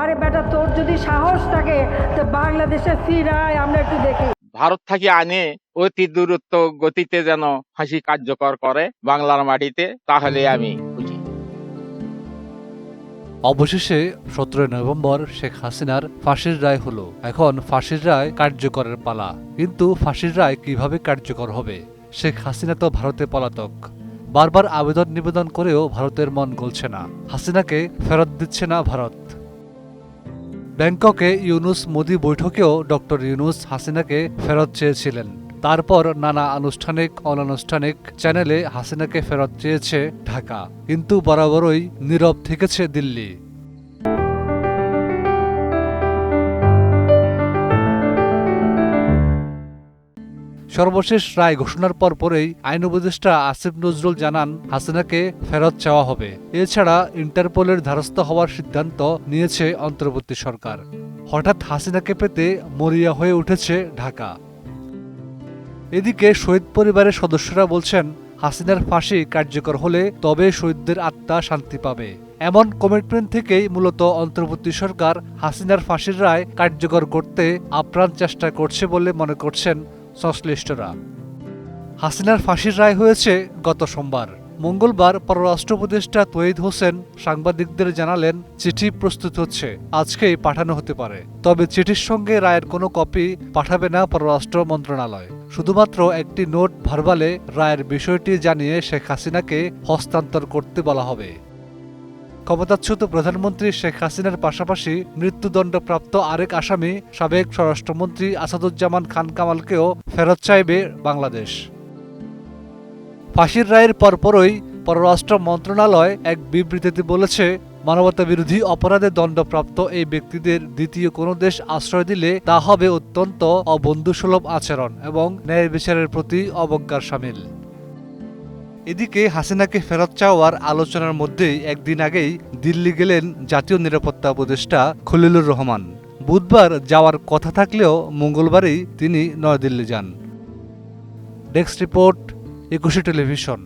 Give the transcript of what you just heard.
আরে বেটা তোর যদি সাহস থাকে তো বাংলাদেশের সিরায় আমরা একটু দেখি। ভারত থেকে আনে অতি দূরত্ব গতিতে যেন ফাঁসি কার্যকর করে বাংলার মাটিতে তাহলে আমি খুশি। অবশেষে সতেরোই নভেম্বর শেখ হাসিনার ফাঁসির রায় হলো। এখন ফাঁসির রায় কার্যকরের পালা। কিন্তু ফাঁসির রায় কীভাবে কার্যকর হবে? শেখ হাসিনা তো ভারতে পলাতক। বারবার আবেদন নিবেদন করেও ভারতের মন গলছে না। হাসিনাকে ফেরত দিচ্ছে না ভারত। ব্যাংককে ইউনুস মোদি বৈঠকেও ডক্টর ইউনুস হাসিনাকে ফেরত চেয়েছিলেন। তারপর নানা আনুষ্ঠানিক, অনানুষ্ঠানিক চ্যানেলে হাসিনাকে ফেরত চেয়েছে ঢাকা। কিন্তু বরাবরই নীরব থেকেছে দিল্লি। সর্বশেষ রায় ঘোষণার পর পরেই আইন উপদেষ্টা আসিফ নজরুল জানান, হাসিনাকে ফেরত চাওয়া হবে। এছাড়া ইন্টারপোলের ধারস্থ হওয়ার সিদ্ধান্ত নিয়েছে অন্তর্বর্তী সরকার। হঠাৎ হাসিনাকে পেতে মরিয়া হয়ে উঠেছে ঢাকা। এদিকে শহীদ পরিবারের সদস্যরা বলছেন, হাসিনার ফাঁসি কার্যকর হলে তবে শহীদদের আত্মা শান্তি পাবে। এমন কমিটমেন্ট থেকেই মূলত অন্তর্বর্তী সরকার হাসিনার ফাঁসির রায় কার্যকর করতে আপ্রাণ চেষ্টা করছে বলে মনে করছেন সংশ্লিষ্টরা। হাসিনার ফাঁসির রায় হয়েছে গত সোমবার। মঙ্গলবার পররাষ্ট্র উপদেষ্টা তৈদ হোসেন সাংবাদিকদের জানালেন, চিঠি প্রস্তুত হচ্ছে, আজকেই পাঠানো হতে পারে। তবে চিঠির সঙ্গে রায়ের কোনো কপি পাঠাবে না পররাষ্ট্র মন্ত্রণালয়। শুধুমাত্র একটি নোট ভারবালে রায়ের বিষয়টি জানিয়ে শেখ হাসিনাকে হস্তান্তর করতে বলা হবে। ক্ষমতাচ্যুত প্রধানমন্ত্রী শেখ হাসিনার পাশাপাশি মৃত্যুদণ্ডপ্রাপ্ত আরেক আসামি, সাবেক স্বরাষ্ট্রমন্ত্রী আসাদুজ্জামান খান কামালকেও ফেরত চাইবে বাংলাদেশ। ফাঁসির রায়ের পরপরই পররাষ্ট্র মন্ত্রণালয় এক বিবৃতিতে বলেছে, মানবতাবিরোধী অপরাধে দণ্ডপ্রাপ্ত এই ব্যক্তিদের দ্বিতীয় কোনো দেশ আশ্রয় দিলে তা হবে অত্যন্ত অবন্ধুসুলভ আচরণ এবং ন্যায় বিচারের প্রতি অবজ্ঞার সামিল। এদিকে হাসিনাকে ফেরত চাওয়ার আলোচনার মধ্যেই একদিন আগেই দিল্লি গেলেন জাতীয় নিরাপত্তা উপদেষ্টা খলিলুর রহমান। বুধবার যাওয়ার কথা থাকলেও মঙ্গলবারই তিনি নয়াদিল্লি যান। Desk report, Ekushey television.